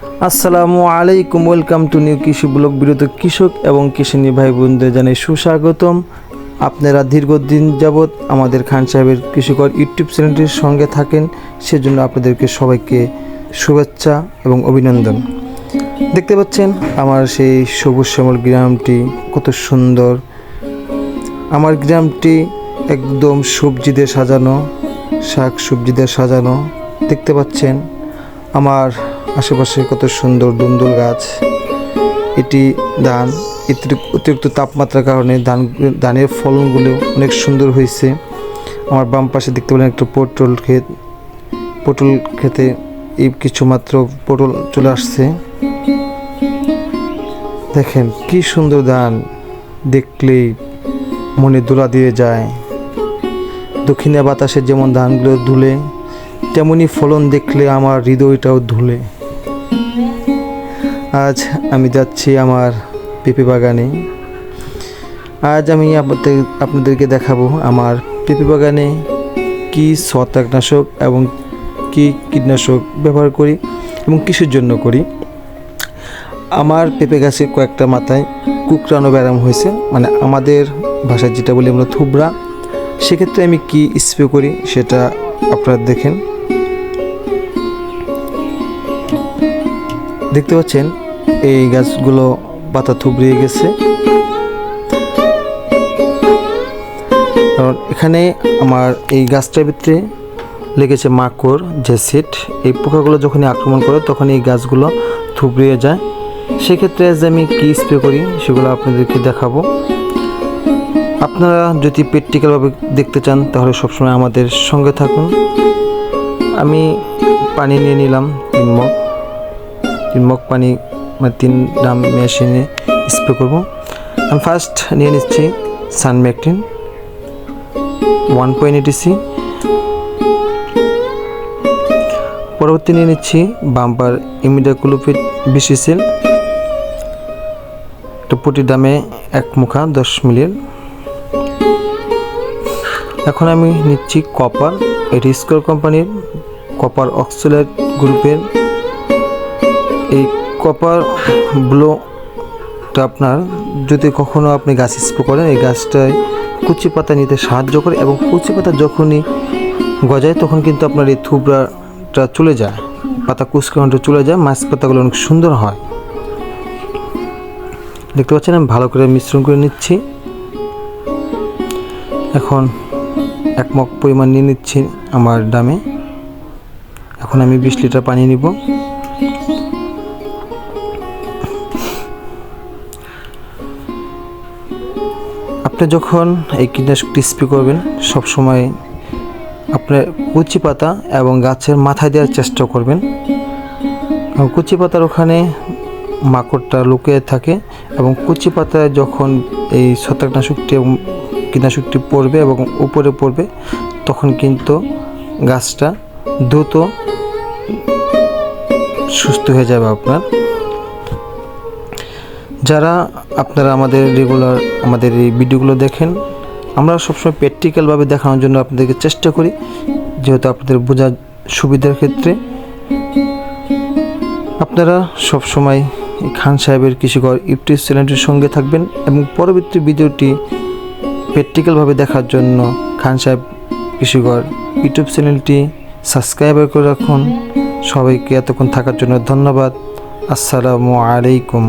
আসসালামু আলাইকুম, welcome to new Krishi blog, বিরত কৃষক এবং কৃষিনী ভাই বোনদের জানাই সুস্বাগতম। আপনারা দীর্ঘদিন যাবৎ আমাদের খান সাহেবের কৃষিকর ইউটিউব চ্যানেলটির সঙ্গে থাকেন, সেজন্য আপনাদেরকে সবাইকে শুভেচ্ছা এবং অভিনন্দন। দেখতে পাচ্ছেন, আমার সেই সবুজ শ্যামল গ্রামটি কত সুন্দর। আমার গ্রামটি একদম সবজি দিয়ে সাজানো, শাক সবজি দিয়ে সাজানো। দেখতে পাচ্ছেন, আমার আশেপাশে কত সুন্দর দুন্দুল গাছ। এটি ধান অতিরিক্ত তাপমাত্রার কারণে ধান, ধানের ফলনগুলো অনেক সুন্দর হয়েছে। আমার বাম পাশে দেখতে পেলেন একটা পটল ক্ষেত, পটল খেতে এই কিছু মাত্র পটল চলে আসছে। দেখেন কি সুন্দর ধান, দেখলেই মনে দোলা দিয়ে যায়। দক্ষিণা বাতাসে যেমন ধানগুলো ধুলে, তেমনি ফলন দেখলে আমার হৃদয়টাও ধুলে। আজ আমি যাচ্ছি আমার পেঁপে বাগানে। আজ আমি আপনাদের, আপনাদেরকে দেখাবো আমার পেঁপে বাগানে কী ছত্রাকনাশক এবং কী কীটনাশক ব্যবহার করি এবং কিসের জন্য করি। আমার পেঁপে গাছে কয়েকটা মাথায় কুকরানো ব্যারাম হয়েছে মানে আমাদের ভাষায় যেটা বলি আমরা থুবড়া। সেক্ষেত্রে আমি কি স্প্রে করি সেটা আপনারা দেখেন। দেখতে পাচ্ছেন, এই গাছগুলো পাতা থুবড়িয়ে গেছে। কারণ এখানে আমার এই গাছটার ভিতরে লেগেছে মাকড়, জেসিড। এই পোকাগুলো যখনই আক্রমণ করে তখন এই গাছগুলো থুবড়িয়ে যায়। সেক্ষেত্রে যে আমি কী স্প্রে করি, সেগুলো আপনাদেরকে দেখাবো। আপনারা যদি প্র্যাকটিক্যালভাবে দেখতে চান, তাহলে সবসময় আমাদের সঙ্গে থাকুন। আমি পানি নিয়ে নিলাম, তিন মগ। তিন মগ পানি মানে তিন ড্রাম মেশিনে স্প্রে করব। আমি ফার্স্ট নিয়ে নিচ্ছি সানম্যাকটিন ওয়ান পয়েন্ট এটিসি পরবর্তী নিয়ে নিচ্ছি বাম্পার ইমিডাকুলোপিড বিশি সেল প্রতি দামে এক মুখা দশ মিলিয়ন। এখন আমি নিচ্ছি কপার এটি স্কোর কোম্পানির কপার অক্সিলেট গ্রুপের এই কপার ব্লোটা আপনার যদি কখনো আপনি গাছ স্প্রে করেন, এই গাছটায় কুচি পাতা নিতে সাহায্য করে এবং কুচি পাতা যখনই গজায় তখন কিন্তু আপনার এই থুবড়াটা চলে যায়, পাতা কুচকানোটা চলে যায়, মাছ পাতাগুলো অনেক সুন্দর হয়। দেখতে পাচ্ছেন, আমি ভালো করে মিশ্রণ করে নিচ্ছি। এখন এক মগ পরিমাণ নিয়ে নিচ্ছি আমার ডামে এখন আমি বিশ লিটার পানি নিব। আপনি যখন এই কীটনাশকটি স্প্রে করবেন, সবসময় আপনার কুচি পাতা এবং গাছের মাথায় দেওয়ার চেষ্টা করবেন। কুচি পাতার ওখানে মাকড়টা লুকিয়ে থাকে এবং কুচি পাতায় যখন এই ছত্রাকনাশকটি এবং কীটনাশকটি পড়বে এবং উপরে পড়বে, তখন কিন্তু গাছটা দ্রুত সুস্থ হয়ে যাবে আপনার। যারা আপনারা আমাদের রেগুলার আমাদের এই ভিডিওগুলো দেখেন, আমরা সবসময় প্র্যাকটিক্যালভাবে দেখানোর জন্য আপনাদেরকে চেষ্টা করি, যেহেতু আপনাদের বোঝার সুবিধার ক্ষেত্রে। আপনারা সবসময় খান সাহেবের কৃষিকর ইউটিউব চ্যানেলটির সঙ্গে থাকবেন এবং পরবর্তী ভিডিওটি প্র্যাকটিক্যালভাবে দেখার জন্য খান সাহেব কৃষিকর ইউটিউব চ্যানেলটি সাবস্ক্রাইব করে রাখুন। সবাইকে এতক্ষণ থাকার জন্য ধন্যবাদ। আসসালামু আলাইকুম।